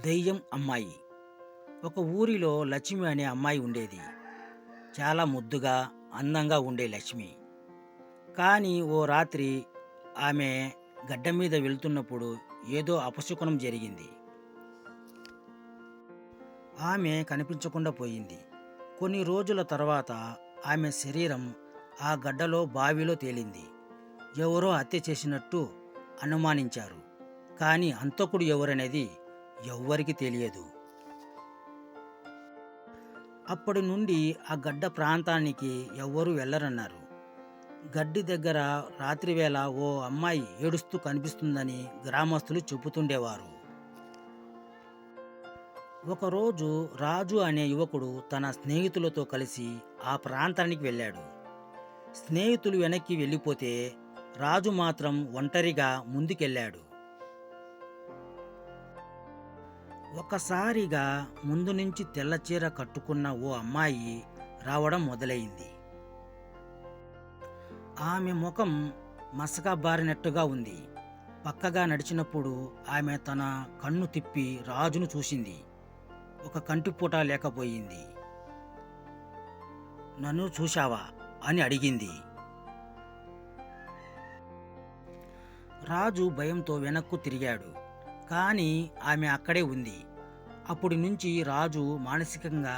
దెయ్యం అమ్మాయి. ఒక ఊరిలో లక్ష్మి అనే అమ్మాయి ఉండేది. చాలా ముద్దుగా అందంగా ఉండే లక్ష్మి. కానీ ఓ రాత్రి ఆమె గడ్డ మీద వెళ్తున్నప్పుడు ఏదో అపశకునం జరిగింది. ఆమె కనిపించకుండా పోయింది. కొన్ని రోజుల తర్వాత ఆమె శరీరం ఆ గడ్డలో బావిలో తేలింది. ఎవరో హత్య చేసినట్టు అనుమానించారు. కానీ అంతకుడు ఎవరనేది ఎవ్వరికి తెలియదు. అప్పటి నుండి ఆ గడ్డ ప్రాంతానికి ఎవ్వరూ వెళ్ళరన్నారు. గడ్డి దగ్గర రాత్రివేళ ఓ అమ్మాయి ఏడుస్తూ కనిపిస్తుందని గ్రామస్తులు చెబుతుండేవారు. ఒకరోజు రాజు అనే యువకుడు తన స్నేహితులతో కలిసి ఆ ప్రాంతానికి వెళ్ళాడు. స్నేహితులు వెనక్కి వెళ్ళిపోతే రాజు మాత్రం ఒంటరిగా ముందుకెళ్ళాడు. ఒకసారిగా ముందు నుంచి తెల్లచీర కట్టుకున్న ఓ అమ్మాయి రావడం మొదలైంది. ఆమె ముఖం మసకబారినట్టుగా ఉంది. పక్కగా నడిచినప్పుడు ఆమె తన కన్ను తిప్పి రాజును చూసింది. ఒక కంటిపూట లేకపోయింది. నన్ను చూశావా? అని అడిగింది. రాజు భయంతో వెనక్కు తిరిగాడు. కానీ ఆమె అక్కడే ఉంది. అప్పటి నుంచి రాజు మానసికంగా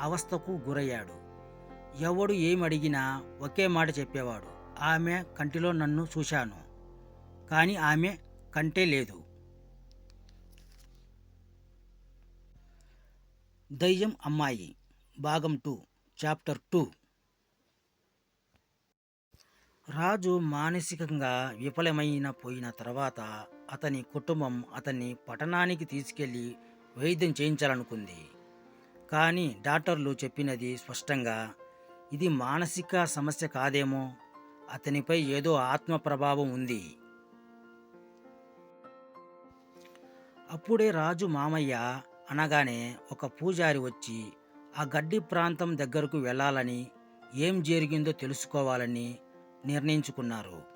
అవస్థకు గురయ్యాడు. ఎవడు ఏమడిగినా ఒకే మాట చెప్పేవాడు ఆమె కంటిలో నన్ను చూశాను కానీ ఆమె కంటే లేదు. దయ్యం అమ్మాయి భాగం టూ చాప్టర్ టూ. రాజు మానసికంగా విఫలమైన పోయిన తర్వాత అతని కుటుంబం అతన్ని పట్టణానికి తీసుకెళ్ళి వైద్యం చేయించాలనుకుంది. కానీ డాక్టర్లు చెప్పినది స్పష్టంగా ఇది మానసిక సమస్య కాదేమో అతనిపై ఏదో ఆత్మ ప్రభావం ఉంది. అప్పుడే రాజు మామయ్య అనగానే ఒక పూజారి వచ్చి ఆ గడ్డి ప్రాంతం దగ్గరకు వెళ్ళాలని ఏం జరిగిందో తెలుసుకోవాలని నిర్ణయించుకున్నారు.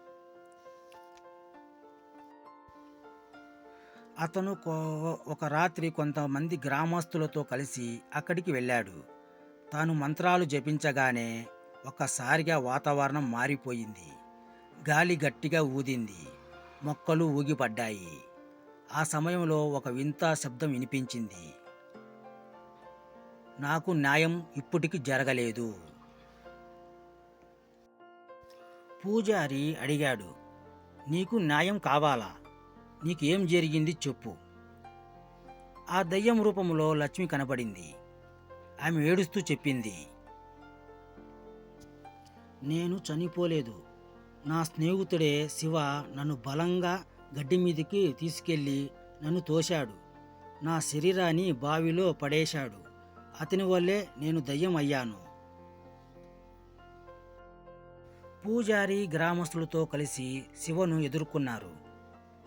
అతను కో- ఒక రాత్రి కొంతమంది గ్రామస్తులతో కలిసి అక్కడికి వెళ్ళాడు. తాను మంత్రాలు జపించగానే ఒక్కసారిగా వాతావరణం మారిపోయింది. గాలి గట్టిగా ఊదింది. మొక్కలు ఊగిపడ్డాయి. ఆ సమయంలో ఒక వింత శబ్దం వినిపించింది. నాకు న్యాయం ఇప్పటికి జరగలేదు. పూజారి అడిగాడు. నీకు న్యాయం కావాలా? నీకేం జరిగింది చెప్పు. ఆ దయ్యం రూపంలో లక్ష్మి కనబడింది ఆమె ఏడుస్తూ చెప్పింది నేను చనిపోలేదు. నా స్నేహితుడే శివ నన్ను బలంగా గడ్డి మీదకి తీసుకెళ్ళి నన్ను తోశాడు. నా శరీరాన్ని బావిలో పడేశాడు. అతని వల్లే నేను దయ్యం అయ్యాను. పూజారి గ్రామస్తులతో కలిసి శివను ఎదుర్కొన్నారు.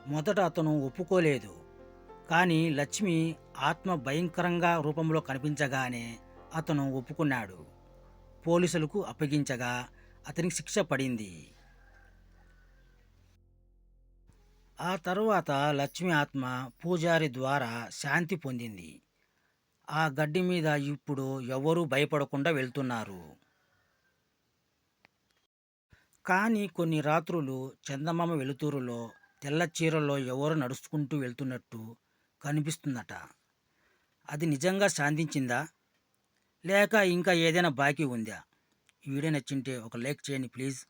మొదట అతను ఒప్పుకోలేదు. కానీ లక్ష్మి ఆత్మ భయంకరంగా రూపంలో కనిపించగానే అతను ఒప్పుకున్నాడు. పోలీసులకు అప్పగించగా అతనికి శిక్ష పడింది. ఆ తరువాత లక్ష్మి ఆత్మ పూజారి ద్వారా శాంతి పొందింది. ఆ గడ్డి మీద ఇప్పుడు ఎవరూ భయపడకుండా వెళ్తున్నారు. కానీ కొన్ని రాత్రులు చందమామ వెలుతురులో తెల్ల చీరలో ఎవరో నడుచుకుంటూ వెళ్తున్నట్టు కనిపిస్తుందట. అది నిజంగా శాంతించిందా? లేక ఇంకా ఏదైనా బాకీ ఉందా? ఈ వీడియో నచ్చింటే ఒక లైక్ చేయండి ప్లీజ్.